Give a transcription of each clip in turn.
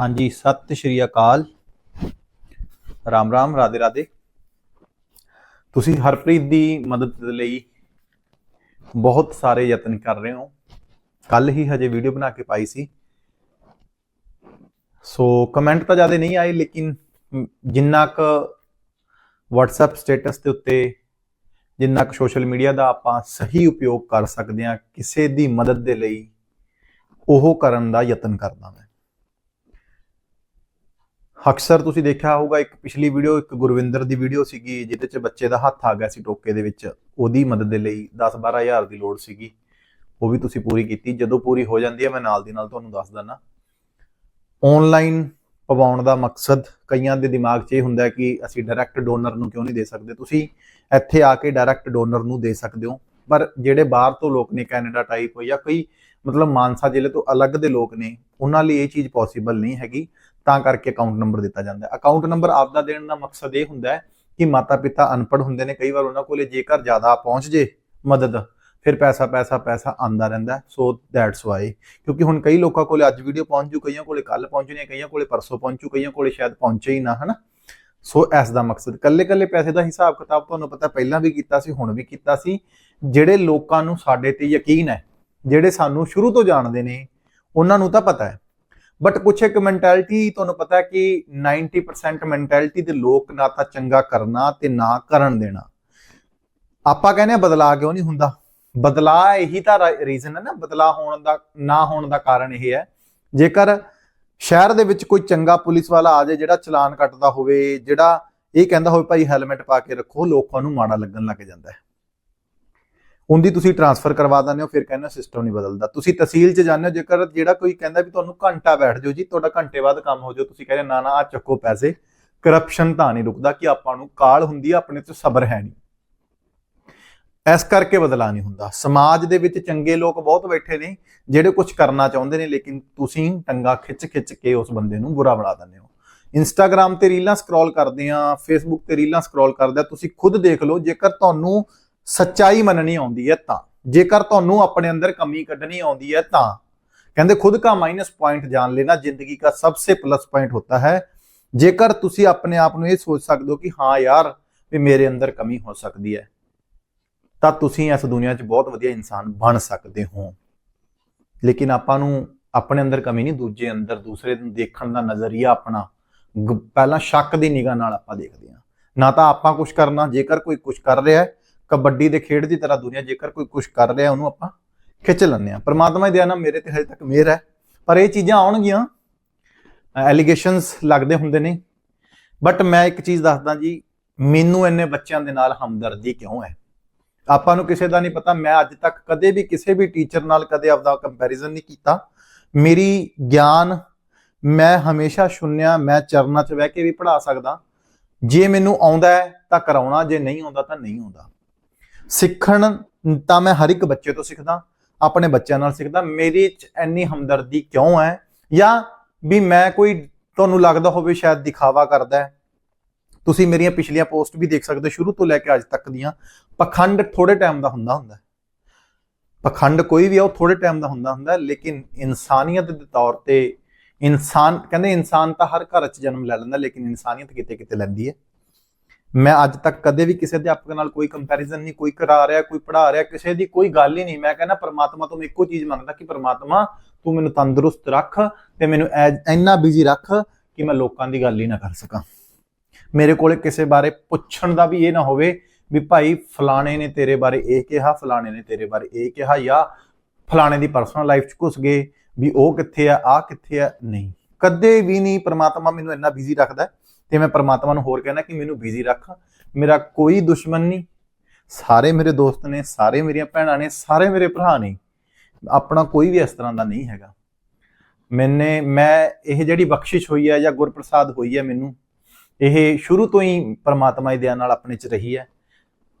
ਹਾਂਜੀ, ਸਤਿ ਸ਼੍ਰੀ ਅਕਾਲ। ਰਾਮ ਰਾਮ, ਰਾਧੇ ਰਾਧੇ। ਤੁਸੀਂ ਹਰਪ੍ਰੀਤ ਦੀ ਮਦਦ ਦੇ ਲਈ ਬਹੁਤ ਸਾਰੇ ਯਤਨ ਕਰ ਰਹੇ ਹੋ। ਕੱਲ ਹੀ ਹਜੇ ਵੀਡੀਓ ਬਣਾ ਕੇ ਪਾਈ ਸੀ। ਸੋ ਕਮੈਂਟ ਤਾਂ ਜ਼ਿਆਦਾ ਨਹੀਂ ਆਏ, ਲੇਕਿਨ ਜਿੰਨਾ ਕੁ WhatsApp ਸਟੇਟਸ ਦੇ ਉੱਤੇ, ਜਿੰਨਾ ਕੁ ਸੋਸ਼ਲ ਮੀਡੀਆ ਦਾ ਆਪਾਂ ਸਹੀ ਉਪਯੋਗ ਕਰ ਸਕਦੇ ਹਾਂ, ਕਿਸੇ ਦੀ ਮਦਦ ਦੇ ਲਈ ਉਹ ਕਰਨ ਦਾ ਯਤਨ ਕਰਦਾ ਮੈਂ। ਅਕਸਰ ਤੁਸੀਂ ਦੇਖਿਆ ਹੋਊਗਾ, ਇੱਕ ਪਿਛਲੀ ਵੀਡੀਓ, ਇੱਕ ਗੁਰਵਿੰਦਰ ਦੀ ਵੀਡੀਓ ਸੀਗੀ, ਜਿਹਦੇ 'ਚ ਬੱਚੇ ਦਾ ਹੱਥ ਆ ਗਿਆ ਸੀ ਟੋਕੇ ਦੇ ਵਿੱਚ। ਉਹਦੀ ਮਦਦ ਦੇ ਲਈ 10-12 ਹਜ਼ਾਰ ਦੀ ਲੋੜ ਸੀਗੀ। ਉਹ ਵੀ ਤੁਸੀਂ ਪੂਰੀ ਕੀਤੀ। ਜਦੋਂ ਪੂਰੀ ਹੋ ਜਾਂਦੀ ਹੈ, ਮੈਂ ਨਾਲ ਦੀ ਨਾਲ ਤੁਹਾਨੂੰ ਦੱਸ ਦਿੰਦਾ। ਆਨਲਾਈਨ ਪਵਾਉਣ ਦਾ ਮਕਸਦ ਕਈਆਂ ਦੇ ਦਿਮਾਗ 'ਚ ਇਹ ਹੁੰਦਾ ਕਿ ਅਸੀਂ ਡਾਇਰੈਕਟ ਡੋਨਰ ਨੂੰ ਕਿਉਂ ਨਹੀਂ ਦੇ ਸਕਦੇ? ਤੁਸੀਂ ਇੱਥੇ ਆ ਕੇ ਡਾਇਰੈਕਟ ਡੋਨਰ ਨੂੰ ਦੇ ਸਕਦੇ ਹੋ। ਪਰ ਜਿਹੜੇ ਬਾਹਰ ਤੋਂ ਲੋਕ ਨੇ, ਕੈਨੇਡਾ ਟਾਈਪ ਜਾਂ ਕੋਈ ਮਤਲਬ ਮਾਨਸਾ ਜ਼ਿਲ੍ਹੇ ਤੋਂ ਅਲੱਗ ਦੇ ਲੋਕ ਨੇ, ਉਹਨਾਂ ਲਈ ਇਹ ਚੀਜ਼ ਪੋਸੀਬਲ ਨਹੀਂ ਹੈਗੀ। ਤਾਂ ਕਰਕੇ ਅਕਾਊਂਟ ਨੰਬਰ ਦਿੱਤਾ ਜਾਂਦਾ ਹੈ। ਅਕਾਊਂਟ ਨੰਬਰ ਆਪਦਾ ਦੇਣ ਦਾ ਮਕਸਦ ਇਹ ਹੁੰਦਾ ਹੈ ਕਿ ਮਾਤਾ ਪਿਤਾ ਅਨਪੜ੍ਹ ਹੁੰਦੇ ਨੇ, ਕਈ ਵਾਰ ਉਹਨਾਂ ਕੋਲੇ ਜੇਕਰ ਜ਼ਿਆਦਾ ਪਹੁੰਚ ਜੇ ਮਦਦ, ਫਿਰ ਪੈਸਾ ਪੈਸਾ ਪੈਸਾ ਆਂਦਾ ਰਹਿੰਦਾ ਸੋ ਦੈਟਸ ਵਾਈ ਕਿਉਂਕਿ ਹੁਣ ਕਈ ਲੋਕਾਂ ਕੋਲੇ ਅੱਜ ਵੀਡੀਓ ਪਹੁੰਚ ਜੂ, ਕਈਆਂ ਕੋਲੇ ਕੱਲ ਪਹੁੰਚਣੀ ਹੈ ਕਈਆਂ ਕੋਲੇ ਪਰਸੋਂ ਪਹੁੰਚੂ ਕਈਆਂ ਕੋਲੇ ਸ਼ਾਇਦ ਪਹੁੰਚੇ ਹੀ ਨਾ, ਹਨਾ? ਸੋ ਐਸ ਦਾ ਮਕਸਦ ਕੱਲੇ ਕੱਲੇ ਪੈਸੇ ਦਾ ਹਿਸਾਬ ਕਿਤਾਬ ਤੁਹਾਨੂੰ ਪਤਾ ਪਹਿਲਾਂ ਵੀ ਕੀਤਾ ਸੀ, ਹੁਣ ਵੀ ਕੀਤਾ ਸੀ। ਜਿਹੜੇ ਲੋਕਾਂ ਨੂੰ ਸਾਡੇ ਤੇ ਯਕੀਨ ਹੈ, ਜਿਹੜੇ ਸਾਨੂੰ ਸ਼ੁਰੂ ਤੋਂ ਜਾਣਦੇ ਨੇ, ਉਹਨਾਂ ਨੂੰ ਤਾਂ ਪਤਾ ਹੈ। ਬਟ ਕੁਛ ਇੱਕ ਮੈਂਟੈਲਿਟੀ ਤੁਹਾਨੂੰ ਪਤਾ ਕਿ 90% ਮੈਂਟੈਲਿਟੀ ਦੇ ਲੋਕ ਨਾ ਤਾਂ ਚੰਗਾ ਕਰਨਾ ਤੇ ਨਾ ਕਰਨ ਦੇਣਾ। ਆਪਾਂ ਕਹਿੰਦੇ ਆ ਬਦਲਾ ਕਿਉਂ ਨਹੀਂ ਹੁੰਦਾ? ਬਦਲਾ ਇਹੀ ਤਾਂ ਰੀਜ਼ਨ ਹੈ ਨਾ ਬਦਲਾ ਹੋਣ ਦਾ, ਨਾ ਹੋਣ ਦਾ ਕਾਰਨ ਇਹ ਹੈ। ਜੇਕਰ ਸ਼ਹਿਰ ਦੇ ਵਿੱਚ ਕੋਈ ਚੰਗਾ ਪੁਲਿਸ ਵਾਲਾ ਆ ਜਾਏ, ਜਿਹੜਾ ਚਲਾਨ ਕੱਟਦਾ ਹੋਵੇ, ਜਿਹੜਾ ਇਹ ਕਹਿੰਦਾ ਹੋਵੇ ਭਾਈ ਹੈਲਮਟ ਪਾ ਕੇ ਰੱਖੋ, ਲੋਕਾਂ ਨੂੰ ਮਾੜਾ ਲੱਗਣ ਲੱਗ ਜਾਂਦਾ ਹੈ। ਉਹਦੀ ਤੁਸੀਂ ਟਰਾਂਸਫਰ ਕਰਵਾ ਦਿੰਦੇ ਹੋ, ਫਿਰ ਕਹਿੰਦੇ ਸਿਸਟਮ ਨਹੀਂ ਬਦਲਦਾ। ਤੁਸੀਂ ਤਹਿਸੀਲ 'ਚ ਜਾਂਦੇ ਹੋ, ਜੇਕਰ ਜਿਹੜਾ ਕੋਈ ਕਹਿੰਦਾ ਵੀ ਤੁਹਾਨੂੰ ਘੰਟਾ ਬੈਠ ਜਾਓ ਜੀ, ਤੁਹਾਡਾ ਘੰਟੇ ਬਾਅਦ ਕੰਮ ਹੋ ਜਾਓ, ਤੁਸੀਂ ਕਹਿੰਦੇ ਨਾ ਨਾ ਆ ਚੱਕੋ ਪੈਸੇ। ਕਰਪਸ਼ਨ ਤਾਂ ਨਹੀਂ ਰੁਕਦਾ ਕਿ ਆਪਾਂ ਨੂੰ ਕਾਲ ਹੁੰਦੀ ਆ, ਆਪਣੇ ਤੇ ਸਬਰ ਹੈ ਨਹੀਂ। ਇਸ ਕਰਕੇ ਬਦਲਾ ਨਹੀਂ ਹੁੰਦਾ। ਸਮਾਜ ਦੇ ਵਿੱਚ ਚੰਗੇ ਲੋਕ ਬਹੁਤ ਬੈਠੇ ਨੇ, ਜਿਹੜੇ ਕੁਝ ਕਰਨਾ ਚਾਹੁੰਦੇ ਨੇ, ਲੇਕਿਨ ਤੁਸੀਂ ਟੰਗਾ ਖਿੱਚ ਖਿੱਚ ਕੇ ਉਸ ਬੰਦੇ ਨੂੰ ਬੁਰਾ ਬਣਾ ਦਿੰਦੇ ਹੋ। ਇੰਸਟਾਗ੍ਰam ਤੇ ਰੀਲਾਂ ਸਕਰੋਲ ਕਰਦੇ ਆ ਫੇਸਬੁੱਕ ਤੇ ਰੀਲਾਂ ਸਕਰੋਲ ਕਰਦੇ ਆ, ਤੁਸੀਂ ਖੁਦ ਦੇਖ ਲਓ, ਜੇਕਰ ਤੁਹਾਨੂੰ ਸੱਚਾਈ ਮੰਨਣੀ ਆਉਂਦੀ ਹੈ ਤਾਂ। ਜੇਕਰ ਤੁਹਾਨੂੰ ਆਪਣੇ ਅੰਦਰ ਕਮੀ ਕੱਢਣੀ ਆਉਂਦੀ ਹੈ ਤਾਂ। ਕਹਿੰਦੇ, ਖੁਦ ਦਾ ਮਾਈਨਸ ਪੁਆਇੰਟ ਜਾਣ ਲੈਣਾ ਜ਼ਿੰਦਗੀ ਦਾ ਸਭ ਤੋਂ ਪਲੱਸ ਪੁਆਇੰਟ ਹੁੰਦਾ ਹੈ। ਜੇਕਰ ਤੁਸੀਂ ਆਪਣੇ ਆਪ ਨੂੰ ਇਹ ਸੋਚ ਸਕਦੇ ਹੋ ਕਿ ਹਾਂ ਯਾਰ, ਵੀ ਮੇਰੇ ਅੰਦਰ ਕਮੀ ਹੋ ਸਕਦੀ ਹੈ, ਤਾਂ ਤੁਸੀਂ ਇਸ ਦੁਨੀਆ 'ਚ ਬਹੁਤ ਵਧੀਆ ਇਨਸਾਨ ਬਣ ਸਕਦੇ ਹੋ। ਲੇਕਿਨ ਆਪਾਂ ਨੂੰ ਆਪਣੇ ਅੰਦਰ ਕਮੀ ਨਹੀਂ, ਦੂਜੇ ਅੰਦਰ, ਦੂਸਰੇ ਨੂੰ ਦੇਖਣ ਦਾ ਨਜ਼ਰੀਆ ਆਪਣਾ ਪਹਿਲਾਂ ਸ਼ੱਕ ਦੀ ਨਿਗਾਹ ਨਾਲ ਆਪਾਂ ਦੇਖਦੇ ਹਾਂ। ਨਾ ਤਾਂ ਆਪਾਂ ਕੁਝ ਕਰਨਾ, ਜੇਕਰ ਕੋਈ ਕੁਝ ਕਰ ਰਿਹਾ ਹੈ ਕਬੱਡੀ ਦੇ ਖੇਡ ਦੀ ਤਰ੍ਹਾਂ ਦੁਨੀਆ ਜੇਕਰ ਕੋਈ ਕੁਝ ਕਰ ਰਿਹਾ, ਉਹਨੂੰ ਆਪਾਂ ਖਿੱਚ ਲੈਂਦੇ ਆ ਪਰਮਾਤਮਾ ਦੀ ਦਇਆ ਨਾਲ ਮੇਰੇ ਤੇ ਹਜੇ ਤੱਕ ਮਿਹਰ ਹੈ, ਪਰ ਇਹ ਚੀਜ਼ਾਂ ਆਉਣਗੀਆਂ। ਐਲੀਗੇਸ਼ਨਸ ਲੱਗਦੇ ਹੁੰਦੇ ਨੇ। ਬਟ ਮੈਂ ਇੱਕ ਚੀਜ਼ ਦੱਸਦਾ ਜੀ, ਮੈਨੂੰ ਇੰਨੇ ਬੱਚਿਆਂ ਦੇ ਨਾਲ ਹਮਦਰਦੀ ਕਿਉਂ ਹੈ? ਆਪਾਂ ਨੂੰ ਕਿਸੇ ਦਾ ਨਹੀਂ ਪਤਾ, ਮੈਂ ਅੱਜ ਤੱਕ ਕਦੇ ਵੀ ਕਿਸੇ ਵੀ ਟੀਚਰ ਨਾਲ ਕਦੇ ਆਪਦਾ ਕੰਪੈਰੀਜ਼ਨ ਨਹੀਂ ਕੀਤਾ। ਮੇਰੀ ਗਿਆਨ, ਮੈਂ ਹਮੇਸ਼ਾ ਸੁਣਿਆ, ਮੈਂ ਚਰਨਾਂ 'ਚ ਬਹਿ ਕੇ ਵੀ ਪੜ੍ਹਾ ਸਕਦਾ। ਜੇ ਮੈਨੂੰ ਆਉਂਦਾ ਹੈ ਤਾਂ ਕਰਾਉਣਾ, ਜੇ ਨਹੀਂ ਆਉਂਦਾ ਤਾਂ ਨਹੀਂ ਆਉਂਦਾ। ਸਿੱਖਣ ਤਾਂ ਮੈਂ ਹਰ ਇੱਕ ਬੱਚੇ ਤੋਂ ਸਿੱਖਦਾ, ਆਪਣੇ ਬੱਚਿਆਂ ਨਾਲ ਸਿੱਖਦਾ। ਮੇਰੇ 'ਚ ਇੰਨੀ ਹਮਦਰਦੀ ਕਿਉਂ ਹੈ? ਜਾਂ ਵੀ ਮੈਂ ਕੋਈ ਤੁਹਾਨੂੰ ਲੱਗਦਾ ਹੋਵੇ ਸ਼ਾਇਦ ਦਿਖਾਵਾ ਕਰਦਾ ਹੈ। ਤੁਸੀਂ ਮੇਰੀਆਂ ਪਿਛਲੀਆਂ ਪੋਸਟ ਵੀ ਦੇਖ ਸਕਦੇ ਹੋ, ਸ਼ੁਰੂ ਤੋਂ ਲੈ ਕੇ ਅੱਜ ਤੱਕ ਦੀਆਂ। ਪਖੰਡ ਥੋੜੇ ਟਾਈਮ ਦਾ ਹੁੰਦਾ ਹੁੰਦਾ ਹੈ। ਪਖੰਡ ਕੋਈ ਵੀ ਆ, ਉਹ ਥੋੜੇ ਟਾਈਮ ਦਾ ਹੁੰਦਾ ਹੁੰਦਾ ਲੇਕਿਨ ਇਨਸਾਨੀਅਤ ਦੇ ਤੌਰ ਤੇ ਇਨਸਾਨ, ਕਹਿੰਦੇ ਇਨਸਾਨ ਤਾਂ ਹਰ ਘਰ 'ਚ ਜਨਮ ਲੈ ਲੈਂਦਾ, ਲੇਕਿਨ ਇਨਸਾਨੀਅਤ ਕਿਤੇ ਕਿਤੇ ਲੈਂਦੀ ਹੈ। ਮੈਂ ਅੱਜ ਤੱਕ ਕਦੇ ਵੀ ਕਿਸੇ ਅਧਿਆਪਕ ਨਾਲ ਕੋਈ ਕੰਪੈਰੀਜ਼ਨ ਨਹੀਂ, ਕੋਈ ਕਰਾ ਰਿਹਾ, ਕੋਈ ਪੜਾ ਰਿਹਾ, ਕਿਸੇ ਦੀ ਕੋਈ ਗੱਲ ਹੀ ਨਹੀਂ। ਮੈਂ ਕਹਿੰਦਾ, ਪਰਮਾਤਮਾ, ਤੋਂ ਮੈਂ ਇੱਕੋ ਚੀਜ਼ ਮੰਗਦਾ ਕਿ ਪਰਮਾਤਮਾ, ਤੂੰ ਮੈਨੂੰ ਤੰਦਰੁਸਤ ਰੱਖ ਤੇ ਮੈਨੂੰ ਐ- ਇੰਨਾ ਬਿਜ਼ੀ ਰੱਖ ਕਿ ਮੈਂ ਲੋਕਾਂ ਦੀ ਗੱਲ ਹੀ ਨਾ ਕਰ ਸਕਾਂ। ਮੇਰੇ ਕੋਲੇ ਕਿਸੇ ਬਾਰੇ ਪੁੱਛਣ ਦਾ ਵੀ ਇਹ ਨਾ ਹੋਵੇ ਵੀ ਭਾਈ, ਫਲਾਣੇ ਨੇ ਤੇਰੇ ਬਾਰੇ ਇਹ ਕਿਹਾ, ਫਲਾਣੇ ਨੇ ਤੇਰੇ ਬਾਰੇ ਇਹ ਕਿਹਾ ਜਾਂ ਫਲਾਣੇ ਦੀ ਪਰਸਨਲ ਲਾਈਫ 'ਚ ਘੁਸ ਗਏ ਵੀ ਉਹ ਕਿੱਥੇ ਆ ਆ ਕਿੱਥੇ ਆ। ਨਹੀਂ। ਕਦੇ ਵੀ ਨਹੀਂ ਪ੍ਰਮਾਤਮਾ ਮੈਨੂੰ ਇੰਨਾ ਬਿਜ਼ੀ ਰੱਖਦਾ। ਤੇ ਮੈਂ ਪਰਮਾਤਮਾ ਨੂੰ ਹੋਰ ਕਹਿਣਾ ਕਿ ਮੈਨੂੰ ਬਿਜ਼ੀ ਰੱਖ। ਮੇਰਾ ਕੋਈ ਦੁਸ਼ਮਣ ਨਹੀਂ। ਸਾਰੇ ਮੇਰੇ ਦੋਸਤ ਨੇ, ਸਾਰੇ ਮੇਰੀਆਂ ਭੈਣਾਂ ਨੇ, ਸਾਰੇ ਮੇਰੇ ਭਰਾ ਨੇ। ਆਪਣਾ ਕੋਈ ਵੀ ਇਸ ਤਰ੍ਹਾਂ ਦਾ ਨਹੀਂ ਹੈਗਾ। ਮੈਨੇ, ਮੈਂ, ਇਹ ਜਿਹੜੀ ਬਖਸ਼ਿਸ਼ ਹੋਈ ਹੈ ਜਾਂ ਗੁਰਪ੍ਰਸਾਦ ਹੋਈ ਹੈ ਮੈਨੂੰ, ਇਹ ਸ਼ੁਰੂ ਤੋਂ ਹੀ ਪਰਮਾਤਮਾ ਦੀ ਦਇਆ ਨਾਲ ਆਪਣੇ ਚ ਰਹੀ ਹੈ।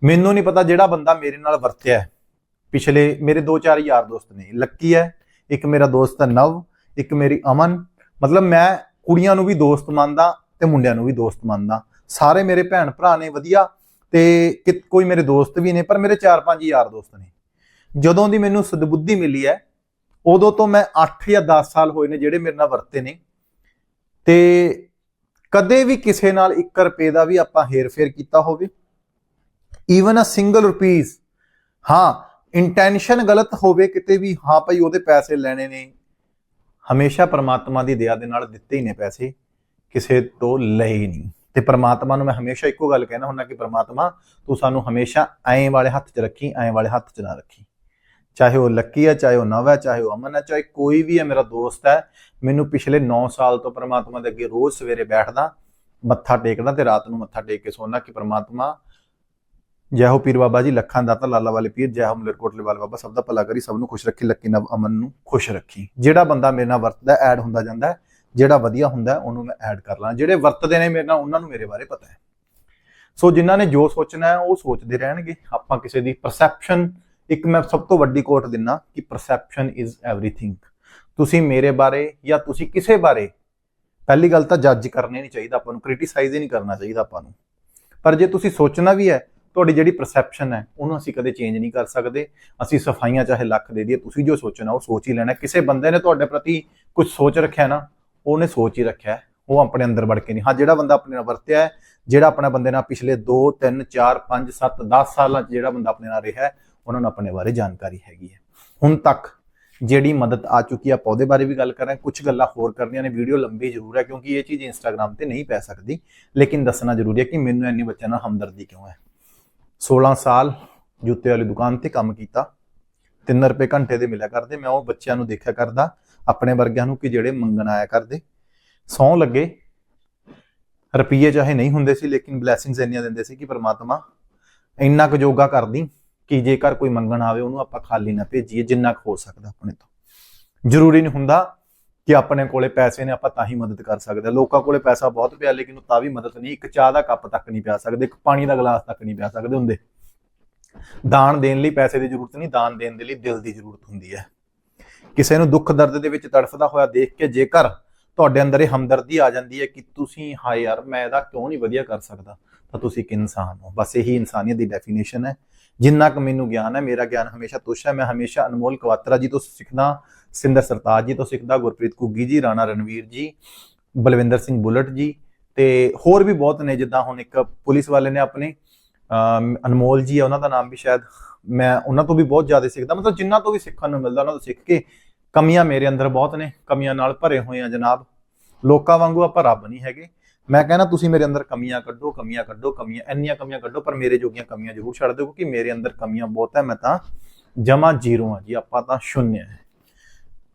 ਮੈਨੂੰ ਨਹੀਂ ਪਤਾ ਜਿਹੜਾ ਬੰਦਾ ਮੇਰੇ ਨਾਲ ਵਰਤਿਆ ਪਿਛਲੇ ਮੇਰੇ ਦੋ ਚਾਰ ਯਾਰ ਦੋਸਤ ਨੇ। ਲੱਕੀ ਹੈ, ਇੱਕ ਮੇਰਾ ਦੋਸਤ ਹੈ ਨਵ, ਇੱਕ ਮੇਰੀ ਅਮਨ। ਮਤਲਬ ਮੈਂ ਕੁੜੀਆਂ ਨੂੰ ਵੀ ਦੋਸਤ ਮੰਨਦਾ ਤੇ ਮੁੰਡਿਆਂ ਨੂੰ ਵੀ ਦੋਸਤ ਮੰਨਦਾ। ਸਾਰੇ ਮੇਰੇ ਭੈਣ ਭਰਾ ਨੇ ਵਧੀਆ ਤੇ ਕਿ- ਕੋਈ ਮੇਰੇ ਦੋਸਤ ਵੀ ਨੇ, ਪਰ ਮੇਰੇ 4-5 ਯਾਰ ਦੋਸਤ ਨੇ। ਜਦੋਂ ਦੀ ਮੈਨੂੰ ਸਦਬੁੱਧੀ ਮਿਲੀ ਹੈ, ਉਦੋਂ ਤੋਂ ਮੈਂ 8 ਜਾਂ 10 ਸਾਲ ਹੋਏ ਨੇ ਜਿਹੜੇ ਮੇਰੇ ਨਾਲ ਵਰਤੇ ਨੇ। ਤੇ ਕਦੇ ਵੀ ਕਿਸੇ ਨਾਲ 1 ਰੁਪਏ ਦਾ ਵੀ ਆਪਾਂ ਹੇਰ-ਫੇਰ ਕੀਤਾ ਹੋਵੇ। ਈਵਨ ਅ ਸਿੰਗਲ ਰੁਪੀਸ ਹਾਂ ਇੰਟੈਂਸ਼ਨ ਗਲਤ ਹੋਵੇ ਕਿਤੇ ਵੀ, ਹਾਂ, ਭਾਈ ਉਹਦੇ ਪੈਸੇ ਲੈਣੇ ਨੇ। ਹਮੇਸ਼ਾ ਪਰਮਾਤਮਾ ਦੀ ਦਇਆ ਦੇ ਨਾਲ ਦਿੱਤੇ ਹੀ ਨੇ ਪੈਸੇ। ਕਿਸੇ ਤੋਂ ਲਏ ਨਹੀਂ। ਤੇ ਪ੍ਰਮਾਤਮਾ ਨੂੰ ਮੈਂ ਹਮੇਸ਼ਾ ਇੱਕੋ ਗੱਲ ਕਹਿਣਾ ਹੁੰਦਾ ਕਿ ਪ੍ਰਮਾਤਮਾ, ਤੂੰ ਸਾਨੂੰ ਹਮੇਸ਼ਾ ਐਂ ਵਾਲੇ ਹੱਥ 'ਚ ਰੱਖੀ, ਐਂ ਵਾਲੇ ਹੱਥ 'ਚ ਨਾ ਰੱਖੀ। ਚਾਹੇ ਉਹ ਲੱਕੀ ਹੈ ਚਾਹੇ ਉਹ ਨਵ ਹੈ ਚਾਹੇ ਉਹ ਅਮਨ ਹੈ ਚਾਹੇ ਕੋਈ ਵੀ ਹੈ ਮੇਰਾ ਦੋਸਤ ਹੈ ਮੈਨੂੰ ਪਿਛਲੇ 9 ਸਾਲ ਤੋਂ ਪ੍ਰਮਾਤਮਾ ਦੇ ਅੱਗੇ ਰੋਜ਼ ਸਵੇਰੇ ਬੈਠਦਾ, ਮੱਥਾ ਟੇਕਦਾ ਤੇ ਰਾਤ ਨੂੰ ਮੱਥਾ ਟੇਕ ਕੇ ਸੌਣਾ ਕਿ ਪ੍ਰਮਾਤਮਾ, ਜੈ ਹੋ ਪੀਰ ਬਾਬਾ ਜੀ, ਲੱਖਾਂ ਦਾਤਾ ਲਾਲਾ ਵਾਲੇ ਪੀਰ, ਜੈ ਹੋ ਮਲੇਰਕੋਟਲੇ ਵਾਲੇ ਬਾਬਾ, ਸਭ ਦਾ ਭਲਾ ਕਰੀ, ਸਭ ਨੂੰ ਖੁਸ਼ ਰੱਖੀ, ਲੱਕੀ ਨਵ ਅਮਨ ਨੂੰ ਖੁਸ਼ ਰੱਖੀ। ਜਿਹੜਾ ਬੰਦਾ ਮੇਰੇ ਨਾਲ ਵਰਤਦਾ, ਐਡ ਹੁੰਦਾ ਜਾਂਦਾ ਜਿਹੜਾ ਵਧੀਆ ਹੁੰਦਾ ਉਹਨੂੰ ਮੈਂ ਐਡ ਕਰ ਲਾਂ ਜਿਹੜੇ ਵਰਤਦੇ ਨੇ ਮੇਰੇ ਨਾਲ, ਉਹਨਾਂ ਨੂੰ ਮੇਰੇ ਬਾਰੇ ਪਤਾ ਹੈ। ਸੋ ਜਿਨ੍ਹਾਂ ਨੇ ਜੋ ਸੋਚਣਾ ਹੈ, ਉਹ ਸੋਚਦੇ ਰਹਿਣਗੇ। ਆਪਾਂ ਕਿਸੇ ਦੀ ਪਰਸੈਪਸ਼ਨ ਇੱਕ ਮੈਂ ਸਭ ਤੋਂ ਵੱਡੀ ਕੋਟ ਦਿੰਨਾ ਕਿ ਪਰਸੈਪਸ਼ਨ ਇਜ਼ ਐਵਰੀਥਿੰਗ ਤੁਸੀਂ ਮੇਰੇ ਬਾਰੇ ਜਾਂ ਤੁਸੀਂ ਕਿਸੇ ਬਾਰੇ, ਪਹਿਲੀ ਗੱਲ ਤਾਂ ਜੱਜ ਕਰਨੇ ਨਹੀਂ ਚਾਹੀਦਾ ਆਪਾਂ ਨੂੰ ਕ੍ਰਿਟਿਸਾਈਜ਼ ਹੀ ਨਹੀਂ ਕਰਨਾ ਚਾਹੀਦਾ ਆਪਾਂ ਨੂੰ। ਪਰ ਜੇ ਤੁਸੀਂ ਸੋਚਣਾ ਵੀ ਹੈ, ਤੁਹਾਡੀ ਜਿਹੜੀ ਪਰਸੈਪਸ਼ਨ ਹੈ, ਉਹਨੂੰ ਅਸੀਂ ਕਦੇ ਚੇਂਜ ਨਹੀਂ ਕਰ ਸਕਦੇ। ਅਸੀਂ ਸਫਾਈਆਂ ਚਾਹੇ ਲੱਖ ਦੇ ਦਈਏ, ਤੁਸੀਂ ਜੋ ਸੋਚਣਾ, ਉਹ ਸੋਚ ਹੀ ਲੈਣਾ। ਕਿਸੇ ਬੰਦੇ ਨੇ ਤੁਹਾਡੇ ਪ੍ਰਤੀ ਕੁਝ ਸੋਚ ਰੱਖਿਆ ਨਾ ਉਹਨੇ ਸੋਚ ਹੀ ਰੱਖਿਆ ਉਹ ਆਪਣੇ ਅੰਦਰ ਵੜ ਕੇ ਨਹੀਂ। ਹਾਂ, ਜਿਹੜਾ ਬੰਦਾ ਆਪਣੇ ਨਾਲ ਵਰਤਿਆ ਹੈ, ਜਿਹੜਾ ਆਪਣਾ ਬੰਦੇ ਨਾਲ ਪਿਛਲੇ 2 3 4 5 7 10 ਸਾਲਾਂ 'ਚ ਜਿਹੜਾ ਬੰਦਾ ਆਪਣੇ ਨਾਲ ਰਿਹਾ ਉਹਨਾਂ ਨੂੰ ਆਪਣੇ ਬਾਰੇ ਜਾਣਕਾਰੀ ਹੈਗੀ ਹੈ। ਹੁਣ ਤੱਕ ਜਿਹੜੀ ਮਦਦ ਆ ਚੁੱਕੀ ਆ, ਆਪਾਂ ਬਾਰੇ ਵੀ ਗੱਲ ਕਰ ਰਹੇ ਕੁਝ ਗੱਲਾਂ ਹੋਰ ਕਰਨੀਆਂ ਨੇ, ਵੀਡੀਓ ਲੰਬੀ ਜ਼ਰੂਰ ਹੈ, ਕਿਉਂਕਿ ਇਹ ਚੀਜ਼ ਇੰਸਟਾਗ੍ਰam ਤੇ ਨਹੀਂ ਪੈ ਸਕਦੀ। ਲੇਕਿਨ ਦੱਸਣਾ ਜ਼ਰੂਰੀ ਹੈ ਕਿ ਮੈਨੂੰ ਇੰਨੇ ਬੱਚਿਆਂ ਨਾਲ ਹਮਦਰਦੀ ਕਿਉਂ ਹੈ? 16 ਸਾਲ ਜੁੱਤੇ ਵਾਲੀ ਦੁਕਾਨ ਤੇ ਕੰਮ ਕੀਤਾ। 3 ਰੁਪਏ ਘੰਟੇ ਦੇ ਮਿਲਿਆ ਕਰਦੇ, ਮੈਂ ਉਹ ਬੱਚਿਆਂ ਨੂੰ ਦੇਖਿਆ ਕਰਦਾ। ਆਪਣੇ ਵਰਗਿਆਂ ਨੂੰ ਕਿ ਜਿਹੜੇ ਮੰਗਣ ਆਇਆ ਕਰਦੇ। ਸੌ ਲੱਗੇ। ਰੁਪਈਏ ਚਾਹੇ ਨਹੀਂ ਹੁੰਦੇ ਸੀ, ਲੇਕਿਨ ਬਲੇਸਿੰਗਸ ਇੰਨੀਆਂ ਦਿੰਦੇ ਸੀ ਕਿ ਪਰਮਾਤਮਾ ਇੰਨਾ ਕੁ ਜੋਗਾ ਕਰਦੀ ਕਿ ਜੇਕਰ ਕੋਈ ਮੰਗਣ ਆਵੇ, ਉਹਨੂੰ ਆਪਾਂ ਖਾਲੀ ਨਾ ਭੇਜੀਏ, ਜਿੰਨਾ ਕੁ ਹੋ ਸਕਦਾ ਆਪਣੇ ਤੋਂ। ਜ਼ਰੂਰੀ ਨਹੀਂ ਹੁੰਦਾ ਕਿ ਆਪਣੇ ਕੋਲੇ ਪੈਸੇ ਨੇ, ਆਪਾਂ ਤਾਂ ਹੀ ਮਦਦ ਕਰ ਸਕਦੇ। ਲੋਕਾਂ ਕੋਲੇ ਪੈਸਾ ਬਹੁਤ ਪਿਆ, ਲੇਕਿਨ ਉਹ ਤਾਂ ਵੀ ਮਦਦ ਨਹੀਂ। ਇੱਕ ਚਾਹ ਦਾ ਕੱਪ ਤੱਕ ਨਹੀਂ ਪਿਆ ਸਕਦੇ, ਇੱਕ ਪਾਣੀ ਦਾ ਗਲਾਸ ਤੱਕ ਨਹੀਂ ਪਿਆ ਸਕਦੇ ਹੁੰਦੇ। ਦਾਨ ਦੇਣ ਲਈ ਪੈਸੇ ਦੀ ਜ਼ਰੂਰਤ ਨਹੀਂ, ਦਾਨ ਦੇਣ ਦੇ ਲਈ ਦਿਲ ਦੀ ਜ਼ਰੂਰਤ ਹੁੰਦੀ ਹੈ। ਕਿਸੇ ਨੂੰ ਦੁੱਖ ਦਰਦ ਦੇ ਵਿੱਚ ਤੜਫਦਾ ਹੋਇਆ ਦੇਖ ਕੇ ਜੇਕਰ ਤੁਹਾਡੇ ਅੰਦਰ ਇਹ ਹਮਦਰਦੀ ਆ ਜਾਂਦੀ ਹੈ ਕਿ ਤੁਸੀਂ, ਹਾਏ ਯਾਰ, ਮੈਂ ਇਹਦਾ ਕਿਉਂ ਨਹੀਂ ਵਧੀਆ ਕਰ ਸਕਦਾ, ਤਾਂ ਤੁਸੀਂ ਇੱਕ ਇਨਸਾਨ ਹੋ। ਬਸ ਇਹੀ ਇਨਸਾਨੀਅਤ ਦੀ ਡੈਫੀਨੇਸ਼ਨ ਹੈ। ਜਿੰਨਾ ਕੁ ਮੈਨੂੰ ਗਿਆਨ ਹੈ, ਮੇਰਾ ਗਿਆਨ ਹਮੇਸ਼ਾ ਤੁਸ਼ ਹੈ। ਮੈਂ ਹਮੇਸ਼ਾ ਅਨਮੋਲ ਕਵਾਤਰਾ ਜੀ ਤੋਂ ਸਿੱਖਦਾ, ਸਿੰਦਰ ਸਰਤਾਜ ਜੀ ਤੋਂ ਸਿੱਖਦਾ, ਗੁਰਪ੍ਰੀਤ ਕੁੱਗੀ ਜੀ, ਰਾਣਾ ਰਣਵੀਰ ਜੀ, ਬਲਵਿੰਦਰ ਸਿੰਘ ਬੁਲਟ ਜੀ ਤੇ ਹੋਰ ਵੀ ਬਹੁਤ ਨੇ, ਜਿੱਦਾਂ ਹੁਣ ਇੱਕ ਪੁਲਿਸ ਵਾਲੇ ਨੇ ਆਪਣੇ ਅਨਮੋਲ ਜੀ ਆ, ਉਹਨਾਂ ਦਾ ਨਾਮ ਵੀ ਸ਼ਾਇਦ ਮੈਂ ਉਹਨਾਂ ਤੋਂ ਵੀ ਬਹੁਤ ਜ਼ਿਆਦਾ ਸਿੱਖਦਾ। ਮਤਲਬ ਜਿੰਨਾ ਤੋਂ ਵੀ ਸਿੱਖਣ ਨੂੰ ਮਿਲਦਾ, ਉਹਨਾਂ ਤੋਂ ਸਿੱਖ ਕੇ ਕਮੀਆਂ ਮੇਰੇ ਅੰਦਰ ਬਹੁਤ ਨੇ, ਕਮੀਆਂ ਨਾਲ ਭਰੇ ਹੋਏ ਆ ਜਨਾਬ। ਲੋਕਾਂ ਵਾਂਗੂ ਆਪਾਂ ਰੱਬ ਨਹੀਂ ਹੈਗੇ। ਮੈਂ ਕਹਿੰਦਾ ਤੁਸੀਂ ਮੇਰੇ ਅੰਦਰ ਕਮੀਆਂ ਕੱਢੋ ਕਮੀਆਂ ਕੱਢੋ, ਕਮੀਆਂ, ਇੰਨੀਆਂ ਕਮੀਆਂ ਕੱਢੋ, ਪਰ ਮੇਰੇ ਜੋਗੀਆਂ ਕਮੀਆਂ ਜ਼ਰੂਰ ਛੱਡ ਦਿਓ, ਕਿਉਂਕਿ ਮੇਰੇ ਅੰਦਰ ਕਮੀਆਂ ਬਹੁਤ ਹੈ, ਮੈਂ ਤਾਂ ਜਮਾ ਜ਼ੀਰੋ ਹਾਂ ਜੀ, ਆਪਾਂ ਤਾਂ ਸ਼ੂਨਯ ਹੈ।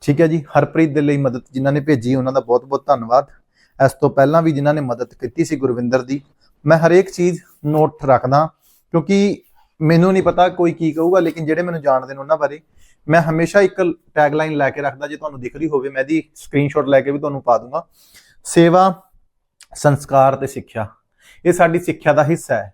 ਠੀਕ ਹੈ ਜੀ, ਹਰਪ੍ਰੀਤ ਦੇ ਲਈ ਮਦਦ ਜਿਨ੍ਹਾਂ ਨੇ ਭੇਜੀ, ਉਹਨਾਂ ਦਾ ਬਹੁਤ ਬਹੁਤ ਧੰਨਵਾਦ। ਇਸ ਤੋਂ ਪਹਿਲਾਂ ਵੀ ਜਿਨ੍ਹਾਂ ਨੇ ਮਦਦ ਕੀਤੀ ਸੀ ਗੁਰਵਿੰਦਰ ਦੀ, ਮੈਂ ਹਰੇਕ ਚੀਜ਼ ਨੋਟ ਰੱਖਦਾ, ਕਿਉਂਕਿ ਮੈਨੂੰ ਨਹੀਂ ਪਤਾ ਕੋਈ ਕੀ ਕਹੂਗਾ, ਲੇਕਿਨ ਜਿਹੜੇ ਮੈਨੂੰ ਜਾਣਦੇ ਨੇ ਉਹਨਾਂ ਬਾਰੇ ਮੈਂ ਹਮੇਸ਼ਾ ਇੱਕ ਟੈਗਲਾਈਨ ਲੈ ਕੇ ਰੱਖਦਾ ਜੇ ਤੁਹਾਨੂੰ ਦਿਖ ਰਹੀ ਹੋਵੇ ਮੈਂ ਦੀ ਸਕਰੀਨਸ਼ਾਟ ਲੈ ਕੇ ਵੀ ਤੁਹਾਨੂੰ ਪਾ ਦੂੰਗਾ। ਸੇਵਾ ਸੰਸਕਾਰ ਤੇ ਸਿੱਖਿਆ। ਇਹ ਸਾਡੀ ਸਿੱਖਿਆ ਦਾ ਹਿੱਸਾ ਹੈ।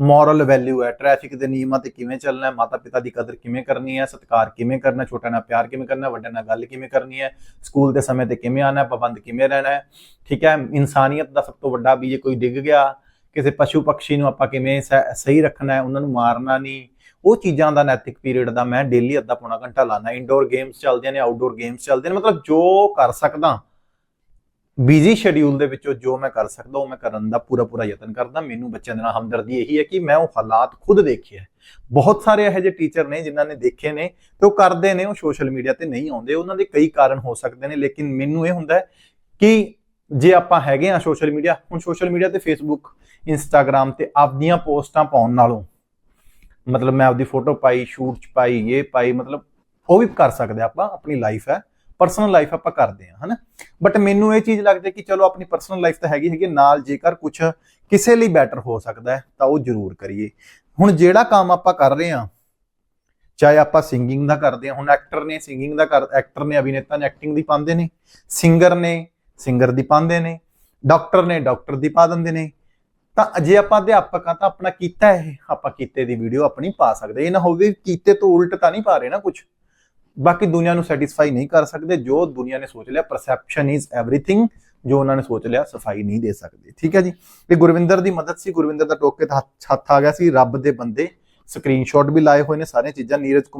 ਮੋਰਲ ਵੈਲਿਊ ਹੈ ਟ੍ਰੈਫਿਕ ਦੇ ਨਿਯਮਾਂ ਤੇ ਕਿਵੇਂ ਚੱਲਣਾ ਹੈ ਮਾਤਾ ਪਿਤਾ ਦੀ ਕਦਰ ਕਿਵੇਂ ਕਰਨੀ ਹੈ ਸਤਿਕਾਰ ਕਿਵੇਂ ਕਰਨਾ ਹੈ, ਛੋਟਿਆਂ ਨਾਲ ਪਿਆਰ ਕਿਵੇਂ ਕਰਨਾ ਹੈ, ਵੱਡਿਆਂ ਨਾਲ ਗੱਲ ਕਿਵੇਂ ਕਰਨੀ ਹੈ ਸਕੂਲ ਦੇ ਸਮੇਂ ਤੇ ਕਿਵੇਂ ਆਣਾ ਹੈ ਪਾਬੰਦ ਕਿਵੇਂ ਰਹਿਣਾ ਹੈ ਠੀਕ ਹੈ? ਇਨਸਾਨੀਅਤ ਦਾ ਸਭ ਤੋਂ ਵੱਡਾ ਵੀ ਜੇ ਕੋਈ ਡਿੱਗ ਗਿਆ ਕਿਸੇ ਪਸ਼ੂ ਪਕਸ਼ੀ ਨੂੰ ਆਪਾਂ ਕਿਵੇਂ ਸ- ਸਹੀ ਰੱਖਣਾ ਹੈ ਉਹਨਾਂ ਨੂੰ ਮਾਰਨਾ ਨਹੀਂ ਉਹ ਚੀਜ਼ਾਂ ਦਾ ਨੈਤਿਕ ਪੀਰੀਅਡ ਦਾ ਮੈਂ ਡੇਲੀ ਅੱਧਾ ਪੌਣਾ ਘੰਟਾ ਲਾਣਾ ਇਨਡੋਰ ਗੇਮਸ ਚੱਲਦੇ ਨੇ ਆਊਟਡੋਰ ਗੇਮਸ ਚੱਲਦੇ ਨੇ। ਮਤਲਬ ਜੋ ਕਰ ਸਕਦਾ ਬਿਜ਼ੀ ਸ਼ਡਿਊਲ ਦੇ ਵਿੱਚੋਂ ਜੋ ਮੈਂ ਕਰ ਸਕਦਾ, ਉਹ ਮੈਂ ਕਰਨ ਦਾ ਪੂਰਾ ਪੂਰਾ ਯਤਨ ਕਰਦਾ। ਮੈਨੂੰ ਬੱਚਿਆਂ ਦੇ ਨਾਲ ਹਮਦਰਦੀ ਇਹੀ ਹੈ ਕਿ ਮੈਂ ਉਹ ਹਾਲਾਤ ਖੁਦ ਦੇਖਿਆ ਬਹੁਤ ਸਾਰੇ ਇਹੋ ਜਿਹੇ ਟੀਚਰ ਨੇ ਜਿਨ੍ਹਾਂ ਨੇ ਦੇਖੇ ਨੇ ਤੇ ਉਹ ਕਰਦੇ ਨੇ, ਉਹ ਸੋਸ਼ਲ ਮੀਡੀਆ ਤੇ ਨਹੀਂ ਆਉਂਦੇ। ਉਹਨਾਂ ਦੇ ਕਈ ਕਾਰਨ ਹੋ ਸਕਦੇ ਨੇ, ਲੇਕਿਨ ਮੈਨੂੰ ਇਹ ਹੁੰਦਾ ਕਿ ਜੇ ਆਪਾਂ ਹੈਗੇ ਆ ਸੋਸ਼ਲ ਮੀਡੀਆ ਹੁਣ ਸੋਸ਼ਲ ਮੀਡੀਆ ਤੇ ਫੇਸਬੁੱਕ ਇੰਸਟਾਗ੍ਰam ਤੇ ਆਪਦੀਆਂ ਪੋਸਟਾਂ ਪਾਉਣ ਨਾਲੋਂ ਮਤਲਬ ਮੈਂ ਆਪਦੀ ਫੋਟੋ ਪਾਈ, ਸ਼ੂਟ ਚ ਪਾਈ, ਇਹ ਪਾਈ, ਮਤਲਬ ਉਹ ਵੀ ਕਰ ਸਕਦੇ ਆਪਾਂ, ਆਪਣੀ ਲਾਈਫ ਹੈ। ਪਰਸਨਲ ਲਾਈਫ ਆਪਾਂ ਕਰਦੇ ਆ ਹਨਾ? ਬਟ ਮੈਨੂੰ ਇਹ ਚੀਜ਼ ਲੱਗਦੀ ਹੈ ਕਿ ਚਲੋ ਆਪਣੀ ਪਰਸਨਲ ਲਾਈਫ ਤਾਂ ਹੈਗੀ ਹੈਗੀ ਨਾਲ ਜੇਕਰ ਕੁਝ ਕਿਸੇ ਲਈ ਬੈਟਰ ਹੋ ਸਕਦਾ ਹੈ, ਤਾਂ ਉਹ ਜ਼ਰੂਰ ਕਰੀਏ। ਹੁਣ ਜਿਹੜਾ ਕੰਮ ਆਪਾਂ ਕਰ ਰਹੇ ਆ ਚਾਹੇ ਆਪਾਂ ਸਿੰਗਿੰਗ ਦਾ ਕਰਦੇ ਆ ਹੁਣ ਐਕਟਰ ਨੇ ਸਿੰਗਿੰਗ ਦਾ ਕਰ ਐਕਟਰ ਨੇ, ਅਭਿਨੇਤਾ ਨੇ ਐਕਟਿੰਗ ਦੀ ਪਾਉਂਦੇ ਨੇ। ਸਿੰਗਰ ਨੇ ਸਿੰਗਰ ਦੀ ਪਾਉਂਦੇ ਨੇ। ਡਾਕਟਰ ਨੇ ਡਾਕਟਰ ਦੀ ਪਾ ਦਿੰਦੇ ਨੇ। ਤਾਂ ਜੇ ਆਪਾਂ ਅਧਿਆਪਕ ਆ, ਤਾਂ ਆਪਣਾ ਕੀਤਾ ਇਹ, ਆਪਾਂ ਕੀਤੇ ਦੀ ਵੀਡੀਓ ਆਪਣੀ ਪਾ ਸਕਦੇ। ਇਹ ਨਾ ਹੋਵੇ ਕੀਤੇ ਤੋਂ ਉਲਟ ਤਾਂ ਨਹੀਂ ਪਾ ਰਹੇ ਨਾ ਕੁਝ ਬਾਕੀ ਦੁਨੀਆ ਨੂੰ ਸੈਟੀਸਫਾਈ ਨਹੀਂ ਕਰ ਸਕਦੇ, ਜੋ ਦੁਨੀਆ ਨੇ ਸੋਚ ਲਿਆ ਪਰਸੈਪਸ਼ਨ ਇਜ਼ ਐਵਰੀਥਿੰਗ ਜੋ ਉਹਨਾਂ ਨੇ ਸੋਚ ਲਿਆ, ਸਫ਼ਾਈ ਨਹੀਂ ਦੇ ਸਕਦੇ। ਠੀਕ ਹੈ ਜੀ? ਤੇ ਗੁਰਵਿੰਦਰ ਦੀ ਮਦਦ ਸੀ, ਗੁਰਵਿੰਦਰ ਦਾ ਟੋਕੇ ਤੇ ਹੱਥ ਆ ਗਿਆ ਸੀ, ਰੱਬ ਦੇ ਬੰਦੇ। ਸਕਰੀਨਸ਼ਾਟ ਵੀ ਲਾਏ ਹੋਏ ਨੇ, ਸਾਰੀਆਂ ਚੀਜ਼ਾਂ। ਨੀਰਜ